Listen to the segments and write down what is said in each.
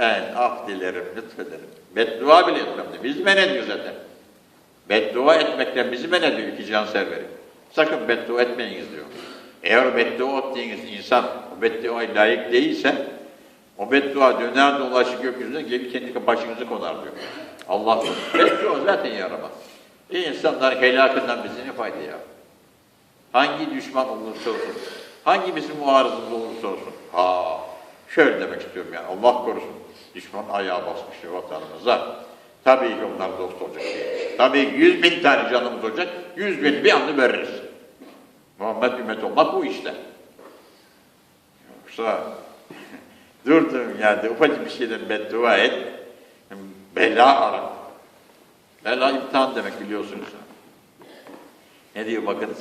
Ben af dilerim, lütfederim. Beddua bile etmem de. Bizi men ediyor zaten. Beddua etmekten bizi men ediyor iki can serveri. Sakın beddua etmeyiniz diyor. Eğer beddua ettiğiniz insan o bedduaya layık değilse o beddua döner dolaşır gökyüzüne gelip kendi başınızı konar diyor. Allah. Beddua zaten yaramaz. İnsanların helakından bize ne fayda ya? Hangi düşman olursa olsun, hangi bizim muarızımız olursa olsun. Ha, şöyle demek istiyorum yani Allah korusun. Düşman ayağa basmış vatanımıza. Tabii ki onlar dost olacak. Tabii ki yüz bin tane canımız olacak, yüz bin bir anda veririz. Muhammed ümmet olmak bu işte. Yoksa durdum yerde ufacık bir şeyden beddua et, bela ara. Bela imtihan demek biliyorsunuz. Ne diyor bakınız?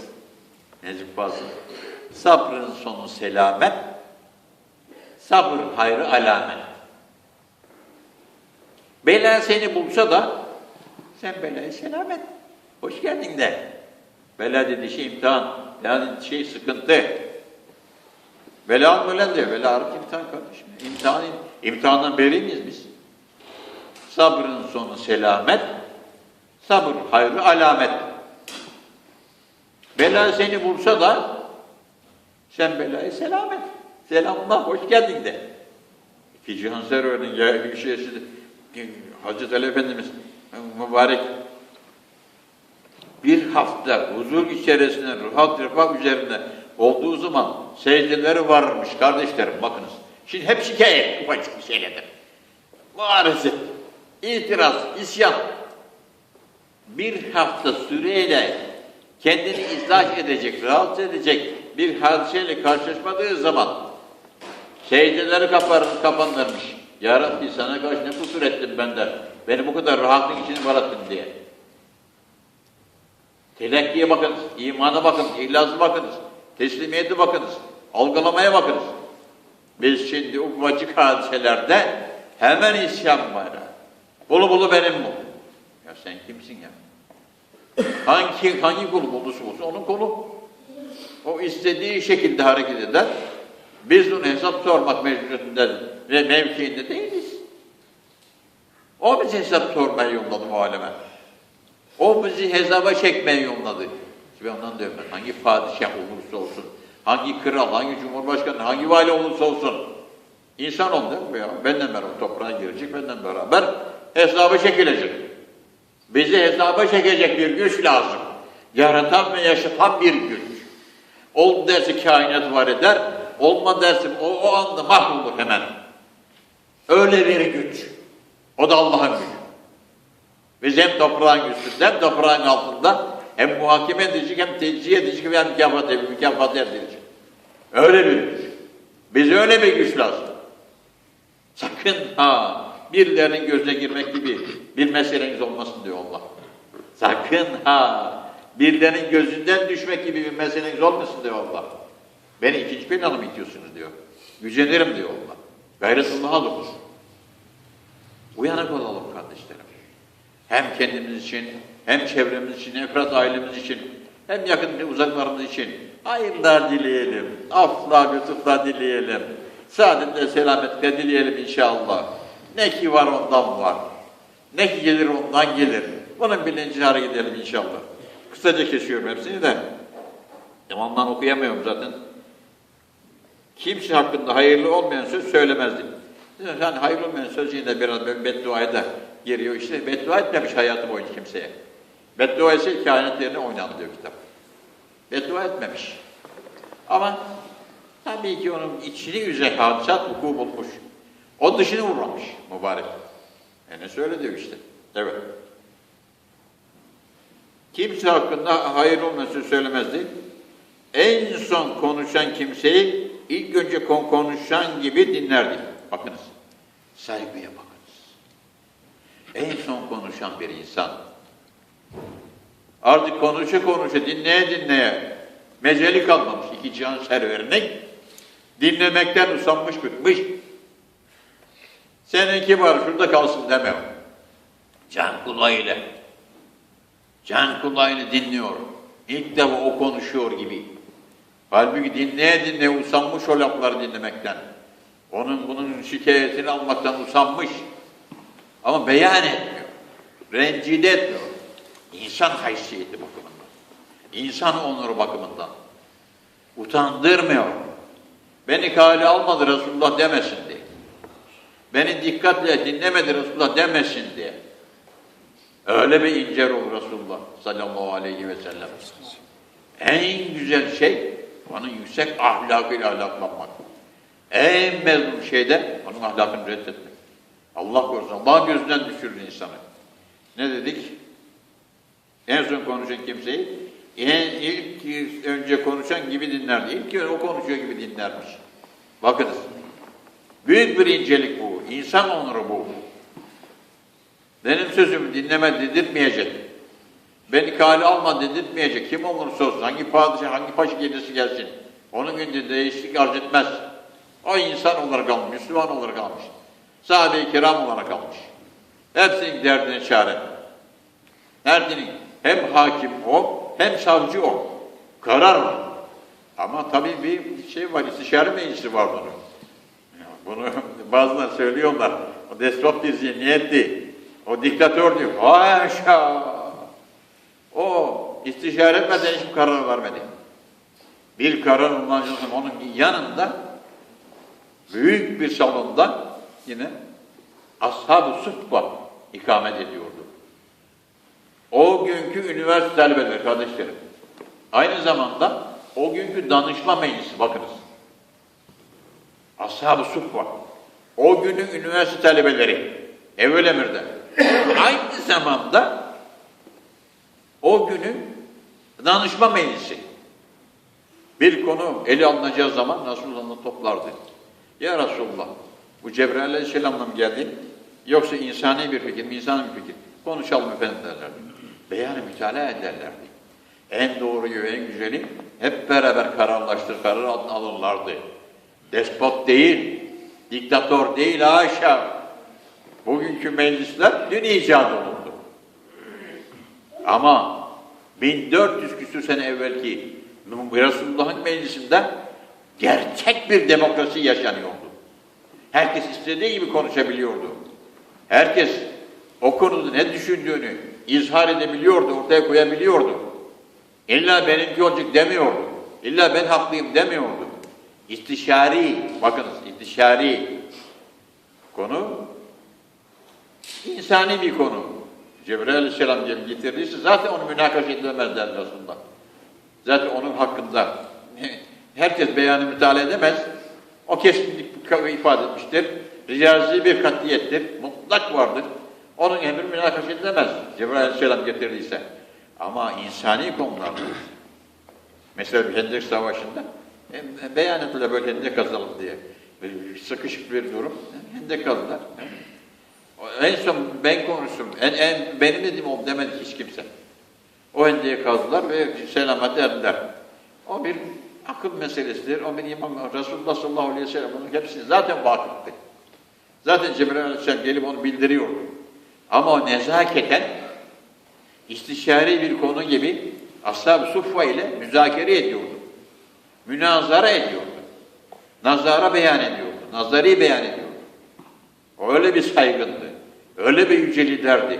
Necip Fazıl. Sabrın sonu selamet, sabır hayrı alamet. Bela seni bulsa da sen belayı selamet. Hoş geldin de. Bela dediği şey imtihan. Bela dediği şey sıkıntı. Bela ölen diyor. Bela arık imtihan kardeşim. İmtihan, imtihandan beri miyiz biz? Sabrın sonu selamet, sabır hayrı alamet. Bela seni vursa da sen belayı selamet. Selamlar, hoş geldin de. İki Cihan Server'in ya bir şeysi Hazreti Ali Efendimiz mübarek bir hafta huzur içerisinde rahat refah üzerinde olduğu zaman secdeleri varmış kardeşlerim bakınız. Şimdi hep şikayet ufacık bir şeyledir. Maalesef itiraz, isyan bir hafta süreyle kendini izah edecek, rahatsız edecek bir hadiseyle karşılaşmadığı zaman secdeleri kapanırmış. Ya Rabbi sana karşı ne kusur ettim ben de. Beni bu kadar rahatlık içine bıraktın diye. Telekkiye bakınız, imana bakınız, ihlası bakınız, teslimiyete bakınız, algılamaya bakınız. Biz şimdi ufacık hadiselerde hemen isyan var. Bulu bulu benim bu. Ya sen kimsin ya? Hangi hangi kul olursa olsun onun kolu. O istediği şekilde hareket eder. Biz ona hesap sormak mecburiyetinde ve mevkiinde değiliz. O bizi hesap sormaya yolladı bu aleme. O bizi hesaba çekmeye yolladı. Şimdi ondan diyorum ben, hangi padişah olursa olsun, hangi kral, hangi cumhurbaşkanı, hangi vali olursa olsun, insan oldu değil mi ya? Benden beraber toprağa girecek, benden beraber hesaba çekilecek. Bizi hesaba çekecek bir güç lazım. Yaratan ve yaşatan bir güç. Ol derse kainat var eder, olma derse o, o anda mahvolur hemen. Öyle bir güç. O da Allah'ın gücü. Biz hem toprağın üstünde hem toprağın altında hem muhakeme edecek hem tecziye edecek hem mükafat, mükafat edecek. Öyle bir güç. Bize öyle bir güç lazım. Sakın ha birilerinin gözüne girmek gibi bir meseleniz olmasın diyor Allah. Sakın ha birilerinin gözünden düşmek gibi bir meseleniz olmasın diyor Allah. Beni ikinci plana mı itiyorsunuz diyor. Gücenirim diyor Allah. Gayretullah'a dokun. Uyanık olalım kardeşlerim. Hem kendimiz için, hem çevremiz için, efrat ailemiz için, hem yakın ve uzaklarımız için hayırlar dileyelim, afla, lütufla dileyelim, saadetle, selametle dileyelim inşallah. Ne ki var ondan var, ne ki gelir ondan gelir. Bunun bilincine hareket edelim inşallah. Kısaca kesiyorum hepsini de. Devamdan okuyamıyorum zaten. Kimse hakkında hayırlı olmayan söz söylemezdi. Yani hayırlı olmayan söz yine biraz bedduaya da giriyor. İşte beddua etmemiş hayatı boyunca kimseye. Beddua ise kainat yerine oynadı diyor kitap. Beddua etmemiş. Ama tabii ki onun içini üzen hadisat vuku bulmuş. O dışını vurmamış mübarek. E ne söyle diyor işte. Evet. Kimse hakkında hayır olmayan söz söylemezdi. En son konuşan kimseyi ilk önce kon konuşan gibi dinlerdi. Bakınız. Saygıya bakınız. En son konuşan bir insan. Artık konuşa konuşa, dinleye dinleye meceli kalmamış iki cihan serverinin dinlemekten usanmış bıkmış. Seninki var şurada kalsın deme. Can kulağıyla. Can kulağıyla dinliyor. İlk defa o konuşuyor gibi. Halbuki dinleye dinleye usanmış o lafları dinlemekten. Onun bunun şikayetini almaktan usanmış. Ama beyan etmiyor. Rencide etmiyor. İnsan haysiyeti bakımından. İnsan onuru bakımından. Utandırmıyor. Beni kale almadı Resulullah demesin diye. Beni dikkatle dinlemedi Resulullah demesin diye. Öyle bir ince ruh Resulullah sallallahu aleyhi ve sellem. En güzel şey onun yüksek ahlakıyla ahlaklanmak. En mezun şey de onun ahlakını reddetmek. Allah korusun. Allah gözünden düşürür insanı. Ne dedik? En son konuşan kimseyi en ilk önce konuşan gibi dinlerdi. İlk o konuşuyor gibi dinlermiş. Bakınız. Büyük bir incelik bu. İnsan onuru bu. Benim sözümü dinleme dedirtmeyecek. Beni kale alma dedirtmeyecek. Kim olursa olsun, hangi padişah, hangi paşa gelirse gelsin. Onun günde değişiklik arz etmez. O insan olarak almış, Müslüman olarak almış. Sahabe-i kiram olarak almış. Hepsinin derdine çare. Derdinin hem hakim o, hem savcı o. Karar var. Ama tabii bir şey var, istişare meclisi var bunun. Bunu bazıları söylüyorlar. O despot bir zihniyetti. O diktatör diyor. Haşa! O istişare etmeden hiçbir karar vermedi. Bir karar sonra onun yanında büyük bir salonda yine Ashab-ı Suhba ikamet ediyordu. O günkü üniversite talebeleri kardeşlerim. Aynı zamanda o günkü danışma meclisi bakınız. Ashab-ı Suhba. O günün üniversite talebeleri. Evvel emirde. Aynı zamanda o günün danışma meclisi. Bir konu ele alınacağı zaman Resulullah'ı toplardı. Ya Resulullah, bu Cebrail Aleyhisselam'la mı geldi? Yoksa insani bir fikir mi, insani bir fikir? Konuşalım efendim derlerdi. Beyanı mütalaa ederlerdi. En doğruyu, en güzeli hep beraber kararlaştır, karar altına alırlardı. Despot değil, diktatör değil haşa. Bugünkü meclisler dün icat olundu. Ama 1400 küsur sene evvelki Resulullah'ın meclisinde gerçek bir demokrasi yaşanıyordu. Herkes istediği gibi konuşabiliyordu. Herkes o konuda ne düşündüğünü izhar edebiliyordu, ortaya koyabiliyordu. İlla benimki olacak demiyordu. İlla ben haklıyım demiyordu. İstişari, bakınız istişari konu insani bir konu. Cebrail Aleyhisselam gelip getirdiyse zaten onu münakaşa edemezler Resulullah. Zaten onun hakkında herkes beyanı müteala edemez. O kesinlik ifade etmiştir. Riyazi bir katiyettir. Mutlak vardır. Onun emri münakaşa edilemez. Cebrail Aleyhisselam getirdiyse. Ama insani konularda mesela bir Hendek Savaşı'nda e, beyan ettiler böyle hendek kazalım diye. Böyle sıkışık bir durum. Hendek kazdılar. En son ben konuştum. En, en, benim dediğim o demedi hiç kimse. O hendeyi kazdılar ve selamet erdiler. O bir akıl meselesidir. O bir imam Resulullah sallallahu aleyhi ve sellem bunun hepsini zaten vakıftı. Zaten Cebrail aleyhisselam gelip onu bildiriyordu. Ama o nezaketen istişare bir konu gibi Ashab-ı Suffa ile müzakere ediyordu. Münazara ediyordu. Nazara beyan ediyordu. Nazari beyan ediyordu. Öyle bir saygındı. Öyle bir yüce liderdi.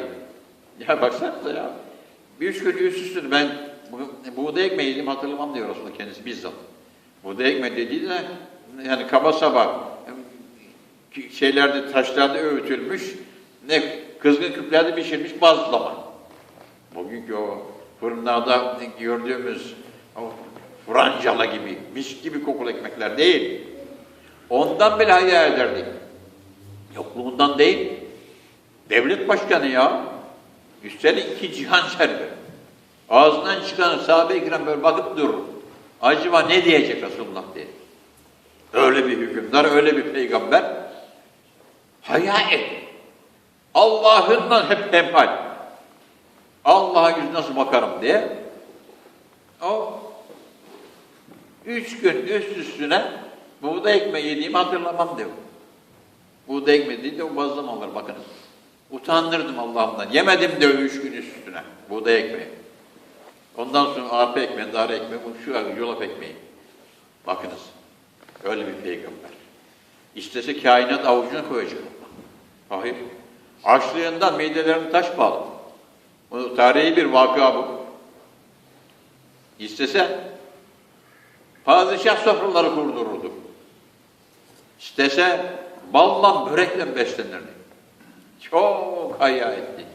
Ya baksanıza ya. Bir üç gün üst üste ben bu- buğday ekmeği yedim hatırlamam diyor Resulullah kendisi bizzat. Buğday ekmeği dediği de yani kaba saba şeylerde taşlarda öğütülmüş ne kızgın küplerde pişirmiş bazlama. Bugünkü o fırınlarda gördüğümüz o francala gibi, mis gibi kokulu ekmekler değil. Ondan bile hayal ederdik. Yokluğundan değil. Devlet başkanı ya. Üstelik iki cihan servi. Ağzından çıkanı sahabe-i kiram böyle bakıp durur. Acaba ne diyecek Resulullah diye. Öyle bir hükümdar, öyle bir peygamber. Haya et. Allah'ınla hep hemhal. Allah'a yüz nasıl bakarım diye. O üç gün üst üstüne buğday ekmeği yediğimi hatırlamam diyor. Buğday ekmeği değil de o bazlama olur bakınız. Utandırdım Allah'ımdan. Yemedim de üç gün üst üstüne buğday ekmeği. Ondan sonra arpa ekmeği, dar ekmeği, şu yulaf ekmeği. Bakınız. Öyle bir peygamber. İstese kainat avucuna koyacak. Hayır. Açlığından midelerine taş bağlı. Bu tarihi bir vakıa bu. İstese padişah sofraları kurdururdu. İstese balla börekle beslenirdi. Çok haya etti.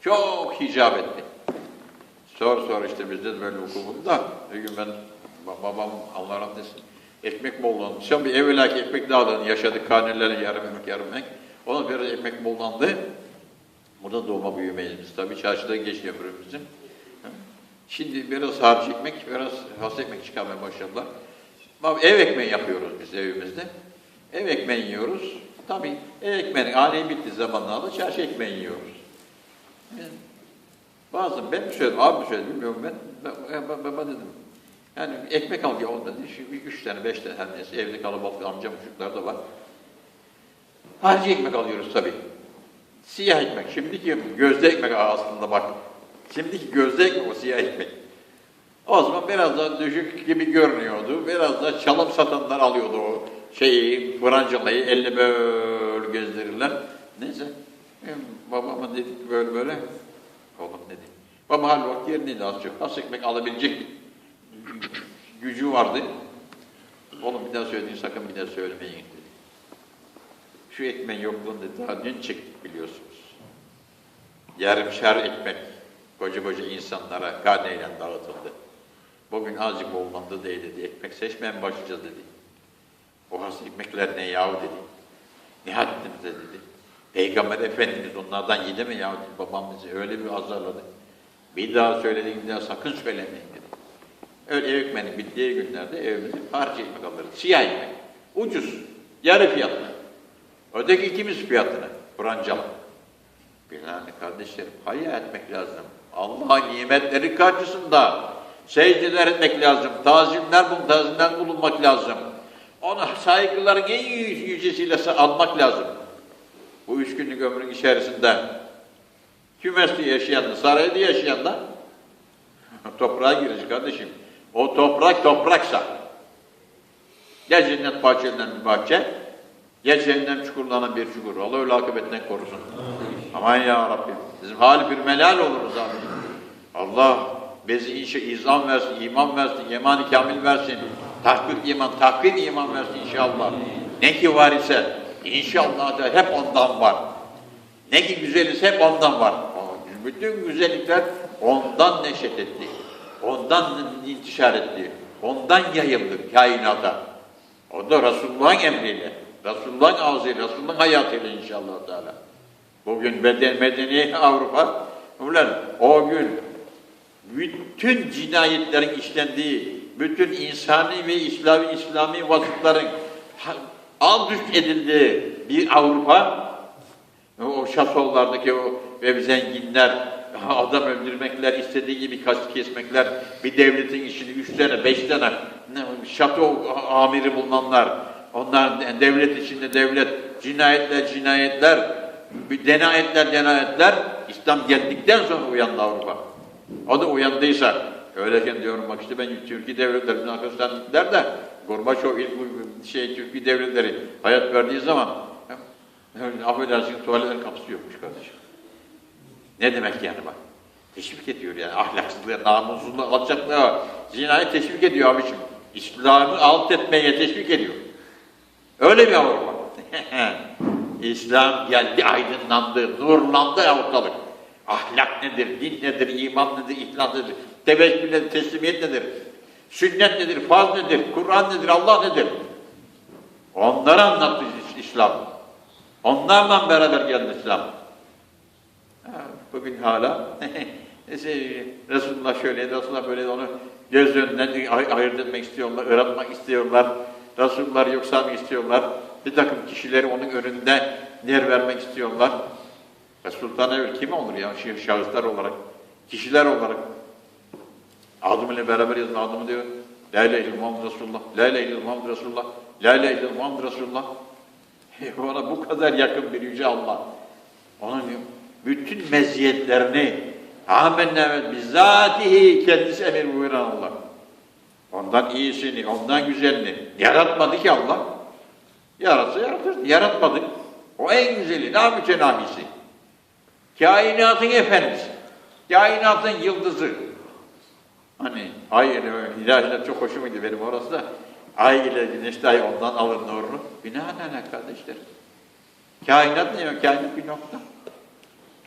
Çok hicap etti. Sor sor işte bizde de böyle hukukum da bir gün ben ba- babam Allah rahmet eylesin ekmek bollandı. Sen bir evvelaki ekmek dağlarını yaşadık. Karnelerle yarım ekmek yarım ekmek. Ona biraz ekmek bollandı. Burada doğma büyümeyiz biz tabii. Çarşıdan geçiyor ömrümüzün. Şimdi biraz harç ekmek, biraz has ekmek çıkarmaya başladılar. Ev ekmeği yapıyoruz biz evimizde. Ev ekmeği yiyoruz. Tabii ev ekmeğinin hali bittiği zamanlarda çarşı ekmeği yiyoruz. Yani Bazen ben mi söyledim, abi mi söyledi bilmiyorum ben. Ben, ben dedim. Yani ekmek al ya on dedi. Şu bir üç tane, beş tane her neyse. Evde kalabalık amcam çocuklar da var. Harcı ekmek alıyoruz tabii. Siyah ekmek. Şimdiki gözde ekmek aslında bak. Şimdiki gözde ekmek o siyah ekmek. O zaman biraz daha düşük gibi görünüyordu. Biraz da çalıp satanlar alıyordu o şeyi, francalayı, elle böyle gezdirirler. Neyse. Babama dedik böyle böyle. Oğlum dedi. Baba hal vakti yerindeydi az çok. Az ekmek alabilecek gücü vardı. Oğlum bir daha söylediğin sakın bir daha söylemeyin dedi. Şu ekmeğin yokluğunu dedi. Daha dün çektik biliyorsunuz. Yarımşar ekmek koca koca insanlara karneyle dağıtıldı. Bugün azıcık olmadı diye dedi. Ekmek seçmeye mi başlayacağız dedi. O has ekmekler ne yahu dedi. Haddimize dedi. Peygamber Efendimiz onlardan yedi mi yahu dedi. Babam bizi öyle bir azarladı. Bir daha söylediğin bir daha sakın söylemeyin dedi. Öyle ev ekmeğinin bittiği günlerde evimize parça ekmek alırız. Siyah ekmek. Ucuz. Yarı fiyatına. Öteki ikimiz fiyatına. Francalı. Yani kardeşlerim hayal etmek lazım. Allah'ın nimetleri karşısında secdeler etmek lazım. Tazimler bulun, tazimler bulunmak lazım. Ona saygıların en yüce- yücesiyle almak lazım. Bu üç günlük ömrün içerisinde kümeste yaşayan da, sarayda yaşayan da toprağa girecek kardeşim. O toprak topraksa ya cennet bahçelerinden bir bahçe ya cehennem çukurlarına bir çukur. Allah öyle akıbetinden korusun. Aman ya Rabbim. Bizim hali bir melal oluruz abi. Allah bizi inşa izan versin, iman versin, iman kamil versin. Tahkik iman, tahkik iman versin inşallah. Ne ki var ise inşallah da hep ondan var. Ne ki güzel ise hep ondan var. Bütün güzellikler ondan neşet etti. Ondan intişar etti. Ondan yayıldı kainata. O da Resulullah'ın emriyle. Resulullah'ın ağzıyla, Resulullah'ın hayatıyla inşallah Teala. Bugün beden, medeni Avrupa, o gün bütün cinayetlerin işlendiği, bütün insani ve İslami, İslami vasıfların alt üst edildiği bir Avrupa, o şasollardaki o ve zenginler, adam öldürmekler, istediği gibi kaç kesmekler, bir devletin işini üç tane, beş tane ne, şato amiri bulunanlar, onlar devlet içinde devlet, cinayetler, cinayetler, denayetler, denayetler, İslam geldikten sonra uyandı Avrupa. O da uyandıysa, öyleyken diyorum bak işte ben Türkiye arkasından gittiler de, Gorbaçov ilk şey Türkiye devletleri hayat verdiği zaman, öyle affedersin tuvaletlerin kapısı yokmuş kardeşim. Ne demek yani bak? Teşvik ediyor yani ahlaksızlığa, namussuzluğa, alçaklığa, zinayı teşvik ediyor abiciğim. İslam'ı alt etmeye teşvik ediyor. Öyle bir Avrupa. İslam geldi, aydınlandı, nurlandı ortalık. Ahlak nedir, din nedir, iman nedir, ihlas nedir, tevekkül teslimiyet nedir, sünnet nedir, farz nedir, Kur'an nedir, Allah nedir? Onları anlattı İslam. Onlarla beraber geldi İslam. Bugün hala şey, Resulullah şöyle, Resulullah böyle onu göz önünden ay- ayırt etmek istiyorlar, ıratmak istiyorlar. Resulullah yok saymak istiyorlar. Bir takım kişileri onun önünde yer vermek istiyorlar. Resulullah evvel kim olur ya şahıslar olarak, kişiler olarak. Adımıyla beraber yazın adımı diyor. La ilahe illallah Muhammed Resulullah, la ilahe illallah Muhammed Resulullah, la ilahe Muhammed Resulullah. Ona bu kadar yakın bir yüce Allah. Onun bütün meziyetlerini amenna ve bizzatihi kendisi emir buyuran Allah. Ondan iyisini, ondan güzelini yaratmadı ki Allah. Yaratsa yaratır. Yaratmadık. O en güzeli, daha mütenahisi. Kainatın efendisi. Kainatın yıldızı. Hani ay ile ilahiler çok hoşuma gidiyor benim orası da. Ay ile güneş dahi ondan alır nurunu. Binaenaleyh kardeşler. Kainat ne? Kainat bir nokta.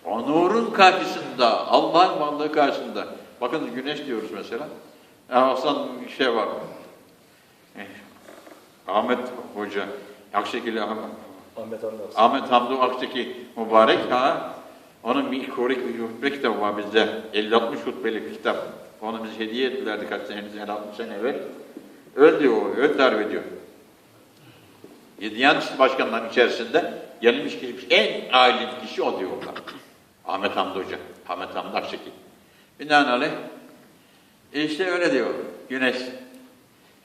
O nurun karşısında, Allah'ın varlığı karşısında. Bakın güneş diyoruz mesela. Hasan bir şey var. Eh, Ahmet Hoca, Akşekili Ahmet, Ahmet Hamdi. Ahmet Hamdi Akçeki mübarek ha. Onun bir korik bir hutbe kitabı var bizde. 50-60 hutbeli bir kitap. Onu bize hediye ettilerdi kaç sene, 50-60 sene evvel. Öl diyor o, öl darp ediyor. Diyanet Başkanlarının içerisinde gelmiş geçmiş en alim kişi o diyorlar. Ahmet Hamdi Hoca, Ahmet Hamdi Akçeki. Binaenaleyh, e işte öyle diyor, güneş.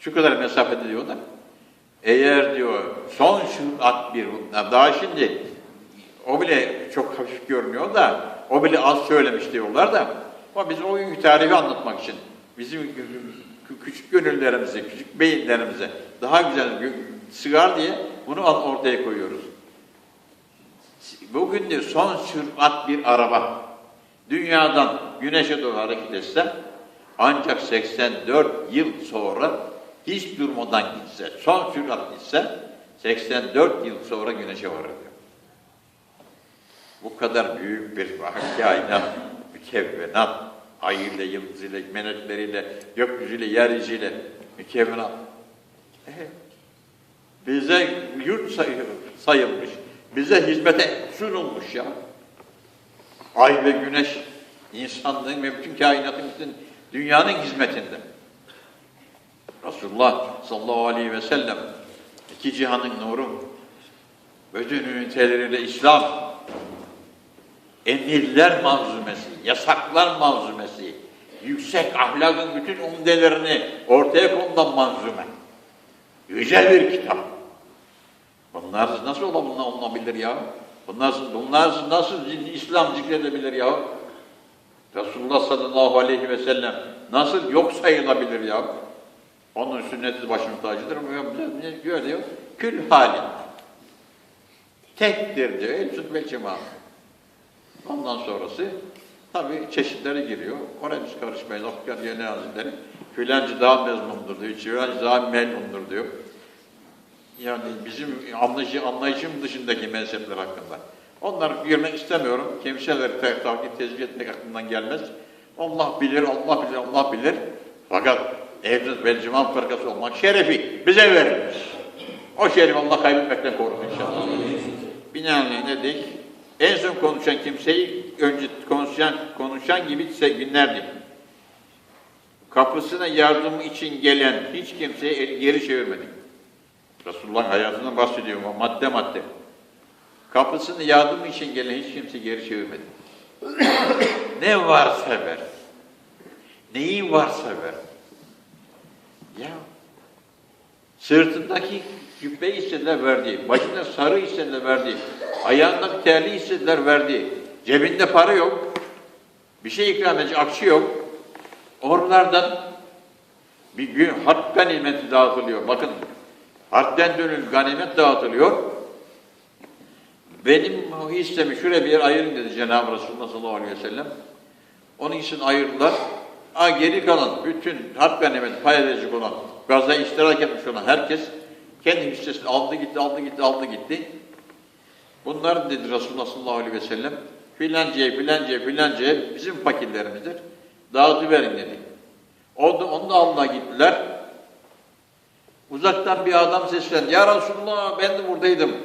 Şu kadar mesafede diyor da, eğer diyor son sürat bir daha şimdi o bile çok hafif görünüyor da o bile az söylemiş diyorlar da ama biz o günkü tarihi anlatmak için bizim kü- küçük gönüllerimize, küçük beyinlerimize daha güzel sığar diye bunu ortaya koyuyoruz. Bugün de son sürat bir araba dünyadan güneşe doğru hareket etse ancak 84 yıl sonra hiç durmadan gitse, son sürat gitse 84 yıl sonra güneşe varır diyor. Bu kadar büyük bir kainat, mükevvenat, ay ile, yıldız ile, melekleriyle, gökyüzüyle, yeryüzüyle mükevvenat. Eh, bize yurt sayı- sayılmış, bize hizmete sunulmuş ya. Ay ve güneş insanlığın ve bütün kainatın, bütün dünyanın hizmetinde. Resulullah sallallahu aleyhi ve sellem iki cihanın nuru, bütün üniteleriyle İslam, emirler manzumesi, yasaklar manzumesi, yüksek ahlakın bütün umdelerini ortaya konulan manzume. Yüce bir kitap. Bunlar nasıl olabilir, ya? Bunlar, bunlar nasıl İslam zikredebilir ya? Resulullah sallallahu aleyhi ve sellem nasıl yok sayılabilir ya? Onun sünneti başının tacıdır. Diyor diyor? Kül halin. Tektir diyor. El süt ve cemaat. Ondan sonrası tabii çeşitleri giriyor. Oraya biz karışmayız. Afgan Yeni Hazretleri filancı daha mezmundur diyor. Filancı daha memnundur diyor. Yani bizim anlayışı, anlayışım dışındaki mezhepler hakkında. Onları girmek istemiyorum. Kimseleri te- takip, tezgih etmek aklımdan gelmez. Allah bilir, Allah bilir, Allah bilir. Fakat Ehli ve Civan fırkası olmak şerefi bize verilmiş. O şerefi Allah kaybetmekten korusun inşallah. Binaenaleyh ne dedik? En son konuşan kimseyi önce konuşan, konuşan gibi günlerdi. Kapısına yardım için gelen hiç kimseye el- geri çevirmedi. Resulullah hayatından bahsediyor madde madde. Kapısını yardım için gelen hiç kimse geri çevirmedi. ne varsa ver. Neyi varsa ver. Ya sırtındaki cübbe istediler verdi, başında sarı istediler verdi, ayağındaki terli istediler verdi, cebinde para yok, bir şey ikram edecek akçe yok. Oralardan bir gün harp ganimeti dağıtılıyor. Bakın harpten dönül ganimet dağıtılıyor. Benim hissemi şuraya bir yer ayırın dedi Cenab-ı Resulullah sallallahu aleyhi ve sellem. Onun için ayırdılar. Ha, geri kalan bütün harp ganimeti pay edecek olan, gaza iştirak etmiş olan herkes kendi hissesini aldı gitti, aldı gitti, aldı gitti. Bunlar dedi Resulullah sallallahu aleyhi ve sellem filancaya, filancaya, filancaya bizim fakirlerimizdir. Dağıtıverin dedi. O da, onu da alına gittiler. Uzaktan bir adam seslendi. Ya Resulullah ben de buradaydım.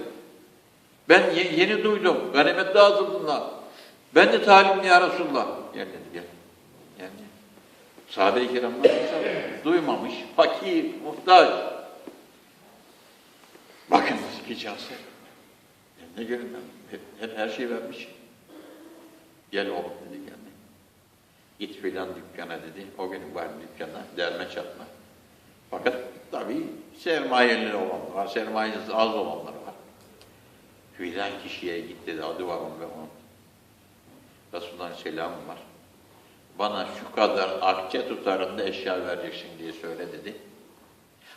Ben ye- yeni duydum. Ganimet dağıtıldığında. Ben de talim ya Resulullah. Gel dedi gel. Gel. Sahabe-i kiramlar duymamış, fakir, muhtaç. Bakın iki canser. Ne görün hep, hep her şeyi vermiş. Gel oğlum dedi geldi. Git filan dükkana dedi. O gün var dükkana derme çatma. Fakat tabii sermayeli olanlar var, sermayesi az olanlar var. Filan kişiye git dedi, adı var onun ve onun. Resulullah'ın selamı var. Bana şu kadar akçe tutarında eşya vereceksin diye söyle dedi.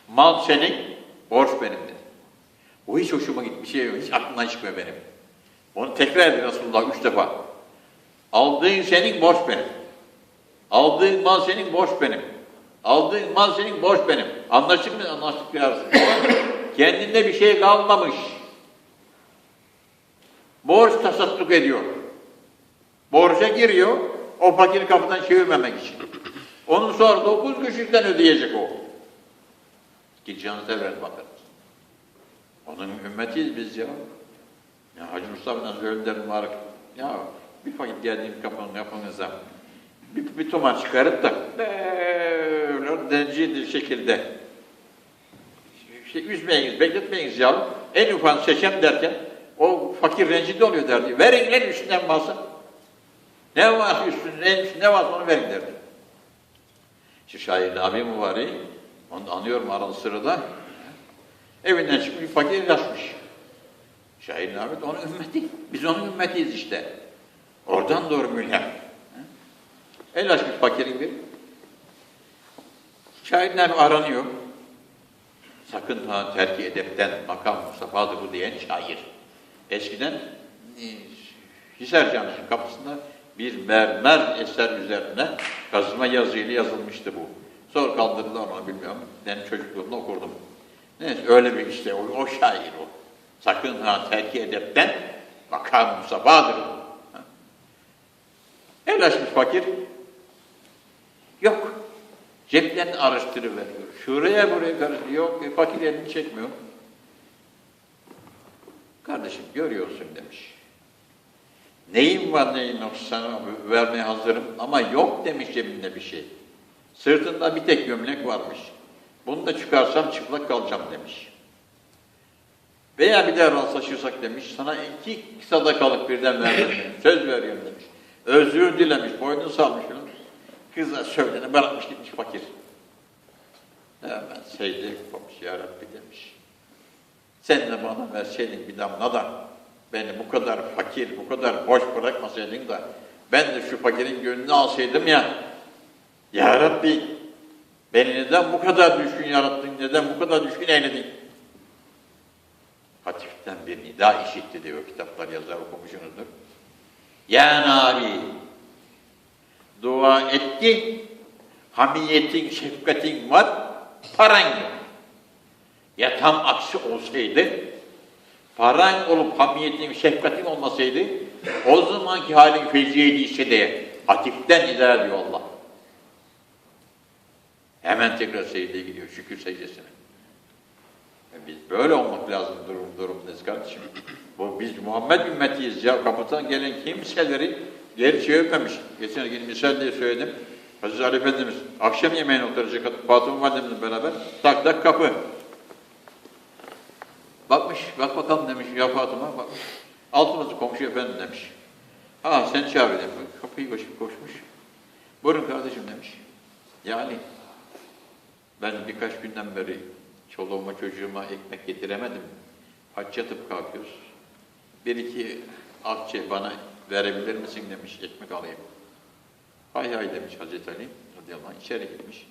Mal senin, borç benim dedi. O hiç hoşuma gitmiş şey. Hiç aklımdan çıkmıyor benim. Onu tekrar etti Resulullah üç defa. Aldığın senin borç benim. Aldığın mal senin borç benim. Aldığın mal senin borç benim. Anlaştık mı? Anlaştık biraz. Kendinde bir şey kalmamış. Borç tasadduk ediyor. Borca giriyor. O fakiri kapıdan çevirmemek için. Onun sonra dokuz güçlükten ödeyecek o. Gideceğinize verin bakın. Onun ümmetiyiz biz ya. Ya Hacı Mustafa'dan öldürdüm var. Ya bir vakit geldiğim kapının kapınıza bir, bir tomar çıkarıp da böyle denciydi şekilde işte üzmeyiniz, bekletmeyiniz ya. En ufak seçem derken o fakir rencide oluyor derdi. Verin en üstünden basın. Ne varsa üstünde, en üstünde ne varsa onu verin derdi. İşte şair abi mübarek, onu anıyorum aralı sırada. Evinden çıkmış bir fakir yaşmış. Şair de onun ümmeti. Biz onun ümmetiyiz işte. Oradan doğru mülhem. El açmış fakirin bir. Şair abi aranıyor. Sakın ha terki edepten makam Mustafa'dır bu diyen şair. Eskiden e, Hisar Camisi'nin kapısında bir mermer eser üzerine kazıma yazıyla yazılmıştı bu. Sonra kaldırdılar onu bilmiyorum. Ben çocukluğumda okurdum. Neyse öyle bir işte o, o şair o. Sakın ha terki edepten makam. Ha. El açmış fakir. Yok. Ceplerini araştırıveriyor. Şuraya buraya karıştırıyor. Yok, e, fakir elini çekmiyor. Kardeşim görüyorsun demiş. Neyim var neyim yok sana vermeye hazırım ama yok demiş cebinde bir şey. Sırtında bir tek gömlek varmış. Bunu da çıkarsam çıplak kalacağım demiş. Veya bir daha rastlaşırsak demiş, sana iki sadakalık birden verdim. Söz veriyorum demiş. Özür dilemiş, boynunu salmış. Kıza söylene bırakmış gitmiş fakir. Hemen secde yapmış ya Rabbi demiş. Sen de bana verseydin bir damla da beni bu kadar fakir, bu kadar boş bırakmasaydın da ben de şu fakirin gönlünü alsaydım ya Ya Rabbi beni neden bu kadar düşkün yarattın, neden bu kadar düşkün eyledin? Hatiften bir nida işitti diyor kitaplar yazar okumuşsunuzdur. Ya Nabi dua etti, hamiyetin, şefkatin var, paran yok. Ya tam aksi olsaydı, paran olup hamiyetin, şefkatin olmasaydı, o zamanki halin feciyediyse de hatiften idare ediyor Allah. Hemen tekrar secdeye gidiyor, şükür secdesine. E Biz böyle olmak lazım durum durumdayız kardeşim. Bu biz Muhammed ümmetiyiz ya. Kapıdan gelen kimseleri geri çevirmemiş. Geçen gün misal diye söyledim. Hazreti Ali Efendimiz akşam yemeğine oturacak Fatıma Validemizle beraber tak tak kapı. Bakmış, bak bakalım demiş ya Fatıma, bakmış. Altımızı komşu efendim demiş. Ha sen çağır demiş. Kapıyı koşup koşmuş. Buyurun kardeşim demiş. Yani ben birkaç günden beri çoluğuma çocuğuma ekmek getiremedim. Aç yatıp kalkıyoruz. Bir iki akçe bana verebilir misin demiş, ekmek alayım. Hay hay demiş Hazreti Ali radıyallahu anh. içeri girmiş.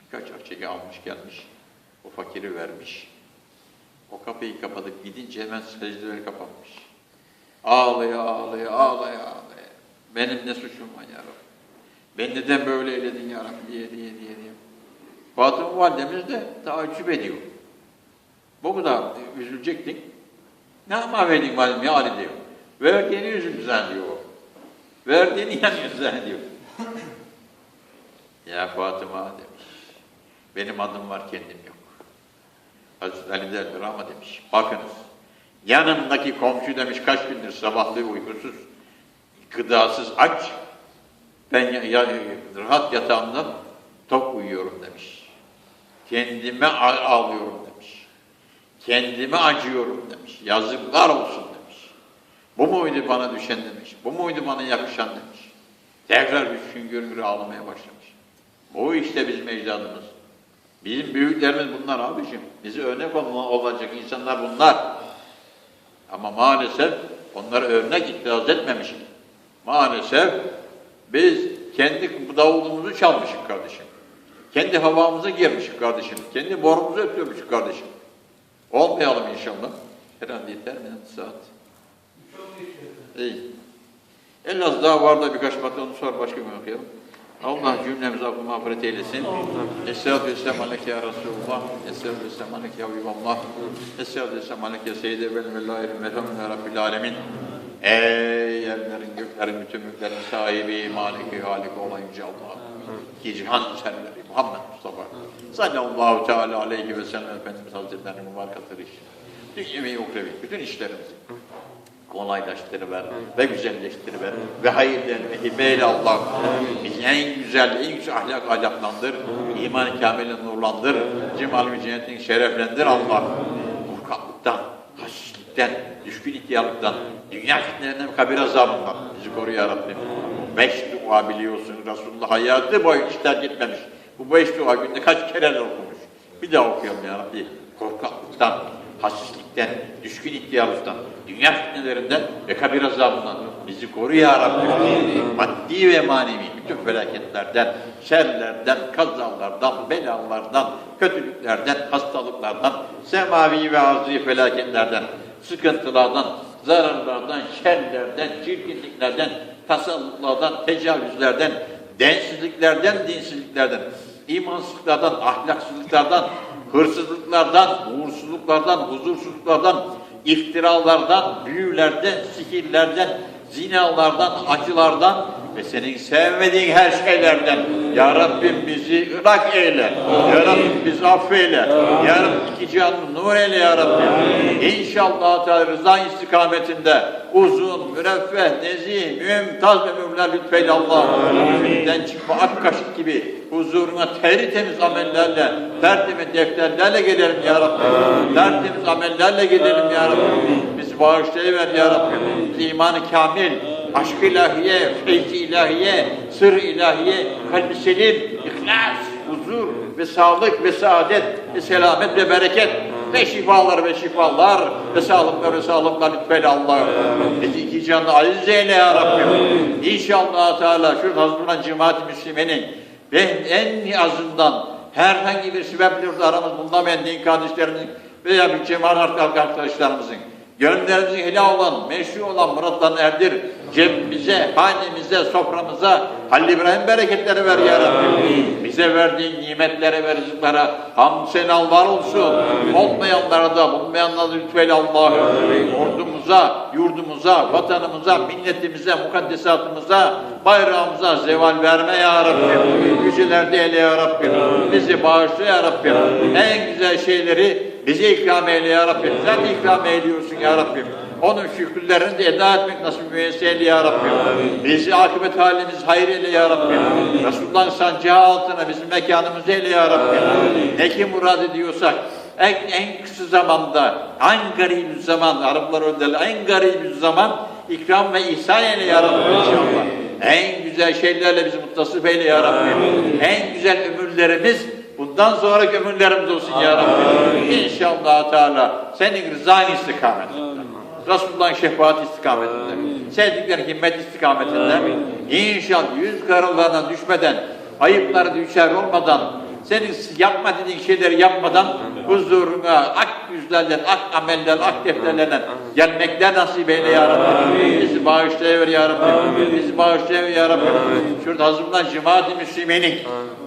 Birkaç akçe almış gelmiş. O fakiri vermiş. O kapıyı kapatıp gidince hemen secdeleri kapatmış. Ağlaya ağlaya ağlaya ağlaya. Benim ne suçum var ya Rabbi? Ben neden böyle eyledin ya Rabbi diye diye diye diye. Fatıma validemiz de taaccüp ediyor. Bu kadar üzülecektik. Ne ama verdik validem ya Ali diyor. Verdiğini yüzümüzden diyor. Verdiğini yan yüzümüzden diyor. ya Fatıma demiş. Benim adım var kendim yok. Hazreti Ali derdir ama demiş. Bakınız. Yanımdaki komşu demiş kaç gündür sabahlığı uykusuz, gıdasız aç. Ben ya, ya- rahat yatağımda tok uyuyorum demiş. Kendime ağlıyorum demiş. Kendime acıyorum demiş. Yazıklar olsun demiş. Bu muydu bana düşen demiş. Bu muydu bana yakışan demiş. Tekrar bir güngür güngür ağlamaya başlamış. Bu işte bizim ecdadımız. Bizim büyüklerimiz bunlar abiciğim. Bizi örnek ol- olacak insanlar bunlar. Ama maalesef onları örnek itiraz etmemişik. Maalesef biz kendi davulumuzu çalmışık kardeşim. Kendi havamıza girmişik kardeşim. Kendi borumuzu ötüyormuşuk kardeşim. Olmayalım inşallah. Herhalde yeter mi? Saat. İyi. Elhaz daha var da birkaç madde onu sonra başka gün okuyalım. Allah cümlemizi akıl mağfiret eylesin. Vesselam aleyke ya Resulullah. Vesselam aleyke ya. Esselatü vesselam aleyke ya Seyyid-i Evvel ve Lahir ve Rabbil Alemin. Ey yerlerin, göklerin, bütün mülklerin sahibi, maliki, haliki olan Yüce Allah. Ki cihan serveri Muhammed Mustafa. Sallallahu teala aleyhi ve sellem Efendimiz Hazretlerinin mübarek hatırı için. Dünyevi, ukrevi, bütün işlerimizi. Kolaylaştırıver ve güzelleştiriver ve hayırlarını hibeyle Allah. Bizi en güzel, en güzel ahlak ahlaklandır, iman-ı kamile nurlandır, cemal-i cennetin şereflendir Allah. Korkaklıktan, hassizlikten, düşkün ihtiyarlıktan, dünya fitnelerinden ve kabir azabından bizi koru ya Rabbim. Beş dua biliyorsun, Resulullah hayatı boyu hiç terk etmemiş. Bu beş dua günde kaç kere okumuş. Bir daha okuyalım ya Rabbi. Korkaklıktan, hassizlikten, düşkün ihtiyarlıktan, dünya fitnelerinden ve kabir azabından bizi koru ya Rabbi. Maddi ve manevi bütün felaketlerden, şerlerden, kazalardan, belalardan, kötülüklerden, hastalıklardan, semavi ve arzi felaketlerden, sıkıntılardan, zararlardan, şerlerden, çirkinliklerden, tasallıklardan, tecavüzlerden, densizliklerden, dinsizliklerden, imansızlıklardan, ahlaksızlıklardan, hırsızlıklardan, uğursuzluklardan, huzursuzluklardan, iftiralardan, büyülerden, sihirlerden, zinalardan, acılardan ve senin sevmediğin her şeylerden Ya Rabbim bizi ırak eyle. Ya Rabbim bizi affeyle. Ya Rabbim iki cihanı nur eyle Ya Rabbim. İnşallah Teala rıza istikametinde uzun, müreffeh, nezih, mümtaz ömürler lütfeyle Allah. Yüzünden çıkma ak kaşık gibi huzuruna teri temiz amellerle, tertemiz defterlerle gelelim Ya Rabbim. Tertemiz amellerle gelelim Ya Rabbim. Bizi bağışlayıver Ya Rabbim. Bizi imanı kamil, aşk ilahiye, feyzi ilahiye, sır ilahiye, kalbi selim, ihlas, huzur ve sağlık ve saadet ve selamet ve bereket ve şifalar ve şifalar ve sağlıklar ve sağlıklar lütfeyle Allah. Bizi iki canlı aziz eyle ya Rabbim. İnşallah Teala şu hazırlanan cemaat-i müslimenin ve en azından herhangi bir sebeple aramız bulunamayan din kardeşlerimizin veya bir cemaat arkadaşlarımızın Gönüllerimizin helal olan, meşru olan muratlarını erdir. Cebimize, hanemize, soframıza Halil İbrahim bereketleri ver ya Rabbi. Bize verdiğin nimetlere ve rızıklara ham senal var olsun. Olmayanlara da, bulunmayanlara da lütfeyle Allah'ım. Ordumuza, yurdumuza, vatanımıza, milletimize, mukaddesatımıza, bayrağımıza zeval verme ya Rabbi. Yücelerde eyle ya Rabbi. Bizi bağışla ya Rabbi. En güzel şeyleri bize ikram eyle ya Rabbim. Sen ikram ediyorsun ya Rabbim. Onun şükürlerini de eda etmek nasip müyesser eyle ya Rabbim. Bizi akıbet halimiz hayır eyle ya Rabbim. Resulullah'ın sancağı altına bizim mekanımızı eyle ya Rabbim. Ne ki murad ediyorsak en, en kısa zamanda, en garip zaman, Araplar öyle derler, en garip zaman ikram ve ihsan eyle ya Rabbim inşallah. En güzel şeylerle bizi muttasıf eyle ya Rabbim. En güzel ömürlerimiz Bundan sonraki ömürlerimiz olsun ya Rabbi. İnşallah Teala senin rızan istikametinde. Resulullah'ın şefaat istikametinde. Sevdiklerin himmet istikametinde. İnşallah yüz kararlarına düşmeden, ayıplara düşer olmadan, senin yapma dediğin şeyleri yapmadan huzuruna ak yüzlerden, ak ameller, ak defterlerden gelmekler nasip eyle ya Rabbi. Bizi bağışlayıver ya Rabbi. Bizi bağışlayıver ya Rabbi. Şurada hazırlanan cemaat-i müslimenin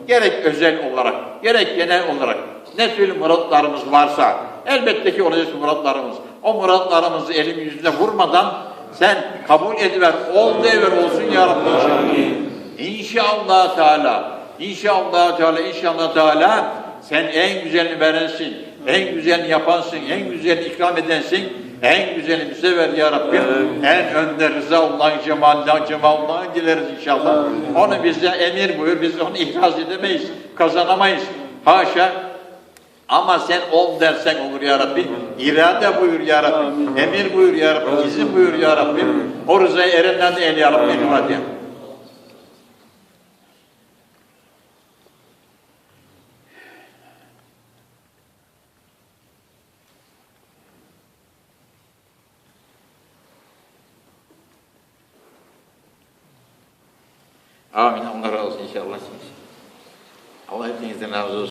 gerek özel olarak, gerek genel olarak ne türlü muratlarımız varsa elbette ki olacak muratlarımız. O muratlarımızı elim yüzüne vurmadan sen kabul ediver, ol deyiver olsun ya Rabbi. İnşallah Teala, inşallah Teala, inşallah Teala sen en güzelini verensin, en güzelini yapansın, en güzelini ikram edensin. En güzelini bize ver ya Rabbi. En önde rıza Allah'ın cemalinden, cemalullah'ın dileriz inşallah. Onu bize emir buyur, biz onu ihraz edemeyiz, kazanamayız. Haşa. Ama sen ol dersen olur ya Rabbi. İrade buyur ya Rabbi. Emir buyur ya Rabbi. izin buyur ya Rabbi. O rızayı erenlerden el ya Rabbi. Hadi. Amin. Allah